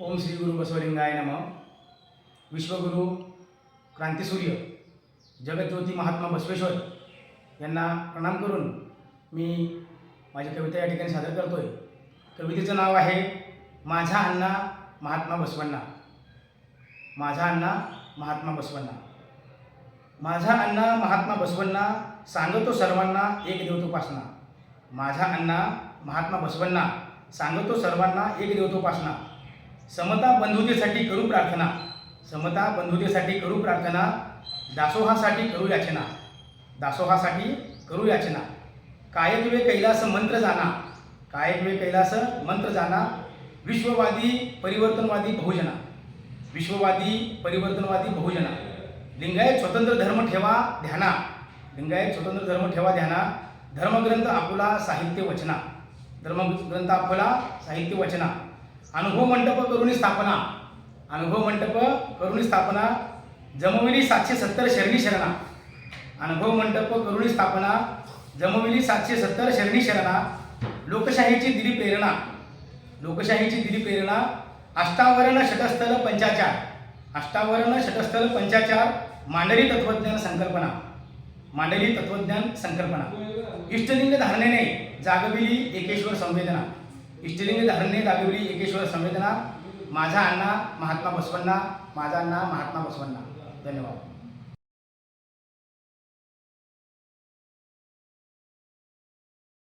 ओम श्री गुरु बसवलिंगाय नम। विश्वगुरु क्रांतिसूर्य जगज्योती महात्मा बसवेश्वर यांना प्रणाम करून मी माझी कविता या ठिकाणी सादर करतो आहे कवितेचं नाव आहे माझा अण्णा महात्मा बसवण्णा. माझा अण्णा महात्मा बसवण्णा. माझा अण्णा महात्मा बसवण्णा सांगतो सर्वांना एक देवतोपासना. माझा अण्णा महात्मा बसवण्णा सांगतो सर्वांना एक देवतोपासना. समता बंधुतेसाठी करू प्रार्थना. समता बंधुतेसाठी करू प्रार्थना. दासोहासाठी करू याचना. दासोहासाठी करू याचना. कायक वे कैलास मंत्र जाना. कायक वे कैलास मंत्र जाना. विश्ववादी परिवर्तनवादी बहुजना. विश्ववादी परिवर्तनवादी बहुजना. लिंगायत स्वतंत्र धर्म ठेवा ध्याना. लिंगायत स्वतंत्र धर्म ठेवा ध्याना. धर्मग्रंथ आपुला साहित्य वचना. धर्मग्रंथ आपुला साहित्य वचना. अनुभव मंडप करुणी स्थापना. अनुभव मंडप करून स्थापना. जमविली सातशे सत्तर शरणी शरणा. अनुभव मंडप करुणी स्थापना. जमविली सातशे सत्तर शरणी शरणा. लोकशाहीची दिली प्रेरणा. लोकशाहीची दिली प्रेरणा. अष्टावरण षटस्थल पंचाचार. अष्टावरण षटस्थल पंचाचार. मांडली तत्वज्ञान संकल्पना. मांडली तत्वज्ञान संकल्पना. इष्टलिंग धारणेने जागविली एकेश्वर संवेदना. इष्टलिंग धरणे दाबिवली एकेश्वर संवेदना माझा अण्णा महात्मा बसवण्णा माझा अण्णा महात्मा बसवण्णा धन्यवाद.